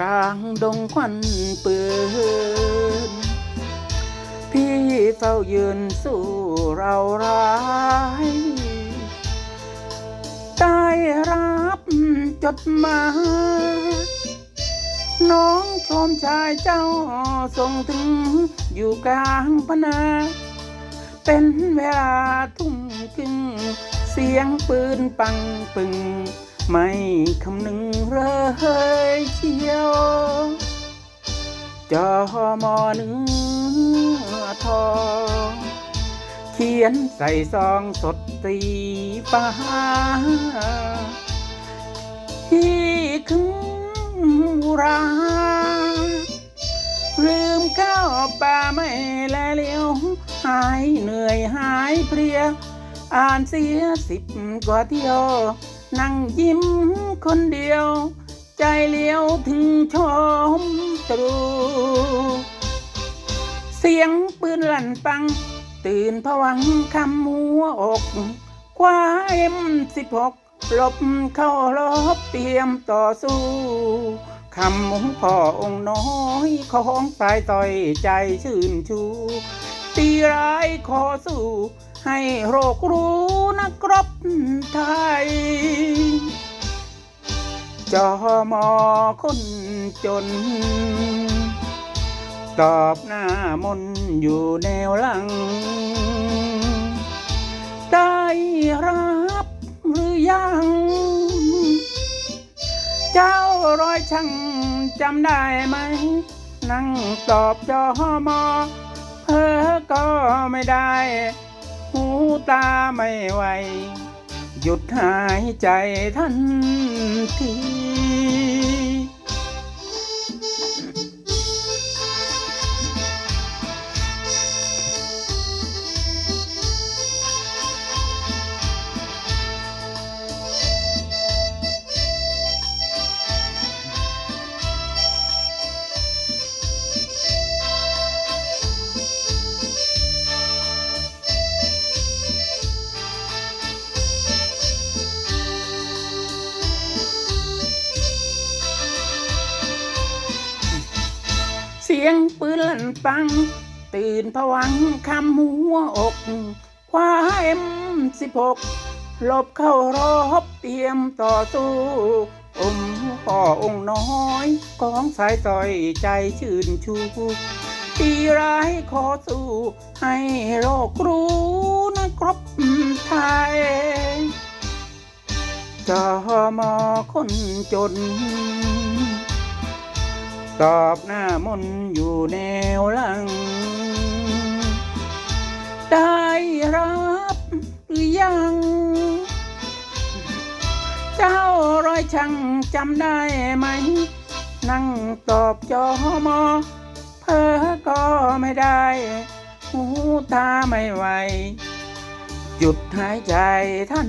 กลางดงควันปืน พี่เฝ้ายืนสู้เราร้ายได้รับจดหมายน้องชมชายเจ้าส่งถึงอยู่กลางพนา เป็นเวลาทุ่มครึ่งเสียงปืนปังปึง ไม่คำนึงเลยเชียวจอมอเนื้อทองเขียนใส่ซองสดสีฟ้าที่คึงราลืมข้าวปลาไม่แลเลี้ยวหายเหนื่อยหายเพลีย อ่านเสียสิบกว่าเที่ยว นั่งยิ้มคนเดียว ใจเลี้ยวถึงชมตรู เสียงปืนลั่นปัง ตื่นผวังคำหัวอกคว้าเอ็มสิบหกหลบเข้ารบเตรียมต่อสู้คำมงพ่อองค์น้อยของสายต่อยใจชื่นชู ตีร้ายขอสู้ ให้โรครู้นักรบไทย จอมอคนจน ตอบหน้ามนอยู่แนวหลัง ได้รับหรือยัง เจ้าร้อยช่างจำได้ไหม นั่งตอบจอมอเพ้อก็ไม่ได้ หูตาไม่ไหว หยุดหายใจทันที สียงปืนลั่นปัง ตื่นผวังคำหัวอกคว้าเอ็มสิบหกหลบเข้ารบเตรียมต่อสู้อมพ่อองค์น้อยของสายต่อยใจชื่นชูตีร้ายขอสู้ ให้โลกรู้นะครับไทยจอมอคนจน ตอบหน้ามนอยู่แนวหลัง ได้รับหรือยัง เจ้าร้อยช่างจำได้ไหม นั่งตอบจอมอ เพอก็ไม่ได้ หูตาไม่ไหว หยุดหายใจทัน